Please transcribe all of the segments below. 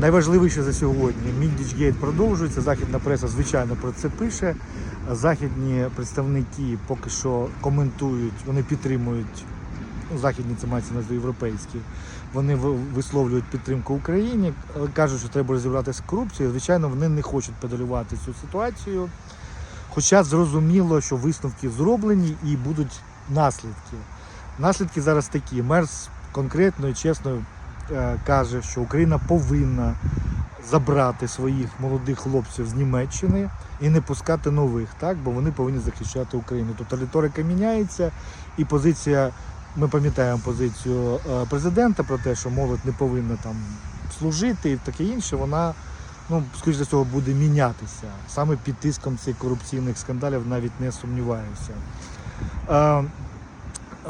Найважливіше за сьогодні Міндічгейт продовжується. Західна преса, звичайно, про це пише. Західні представники поки що коментують, вони підтримують. Ну, західні це мається на європейські. Вони висловлюють підтримку Україні, кажуть, що треба розібратися з корупцією. Звичайно, вони не хочуть педалювати цю ситуацію. Хоча зрозуміло, що висновки зроблені і будуть наслідки. Наслідки зараз такі. Мерс конкретно і чесно каже, що Україна повинна забрати своїх молодих хлопців з Німеччини і не пускати нових, так? бо вони повинні захищати Україну. Тобто риторика міняється, і позиція, ми пам'ятаємо позицію е, президента про те, що молодь не повинна там служити і таке інше, вона, ну, скоріш за всього, буде мінятися. Саме під тиском цих корупційних скандалів навіть не сумніваюся.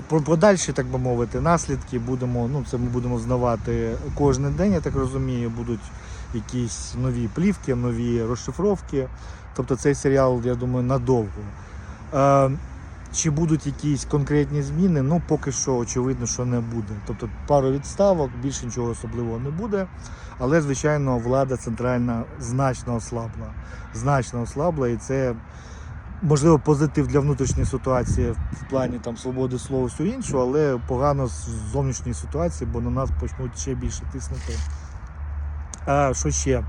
Про подальші, так би мовити, наслідки будемо, ну це ми будемо знавати кожен день, я так розумію, будуть якісь нові плівки, нові розшифровки. Тобто цей серіал, я думаю, надовго. Е, чи будуть якісь конкретні зміни? Ну, поки що очевидно, що не буде. Тобто пару відставок, більше нічого особливого не буде. Але, звичайно, влада центральна значно ослабла. Значно ослабла, і це можливо позитив для внутрішньої ситуації в плані там свободи слова, всього іншого, але погано з зовнішньої ситуації, бо на нас почнуть ще більше тиснути. А що ще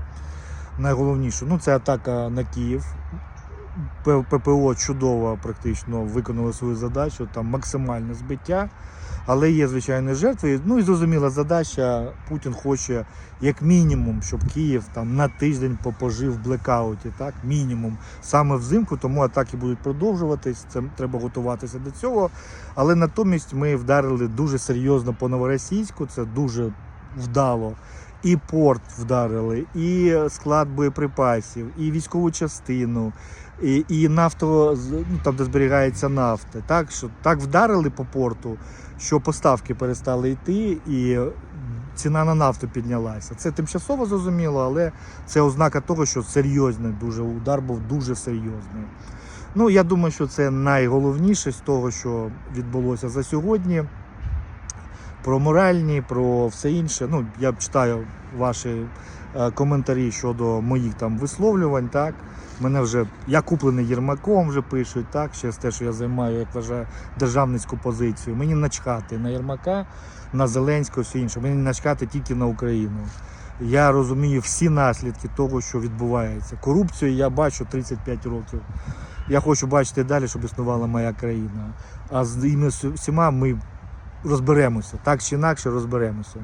найголовніше? Ну, це атака на Київ. ППО чудово практично виконали свою задачу, там максимальне збиття. Але є, звичайно, жертви. Ну і зрозуміла задача. Путін хоче як мінімум, щоб Київ там на тиждень попожив в блекауті, так мінімум саме взимку, тому атаки будуть продовжуватись. Це треба готуватися до цього. Але натомість ми вдарили дуже серйозно по новоросійську. Це дуже вдало. І порт вдарили, і склад боєприпасів, і військову частину, і, і нафто, ну, там, де зберігається нафта. Так, що так вдарили по порту, що поставки перестали йти, і ціна на нафту піднялася. Це тимчасово зрозуміло, але це ознака того, що серйозний дуже удар був дуже серйозний. Ну, я думаю, що це найголовніше з того, що відбулося за сьогодні. Про моральні, про все інше. Ну, я читаю ваші е, коментарі щодо моїх там висловлювань. Так, мене вже я куплений Єрмаком, вже пишуть, так, через те, що я займаю, як вважаю, державницьку позицію. Мені начхати на Єрмака, на Зеленського, все інше. Мені начхати тільки на Україну. Я розумію всі наслідки того, що відбувається. Корупцію я бачу 35 років. Я хочу бачити далі, щоб існувала моя країна. А з ними всіма ми розберемося. Так чи інакше розберемося.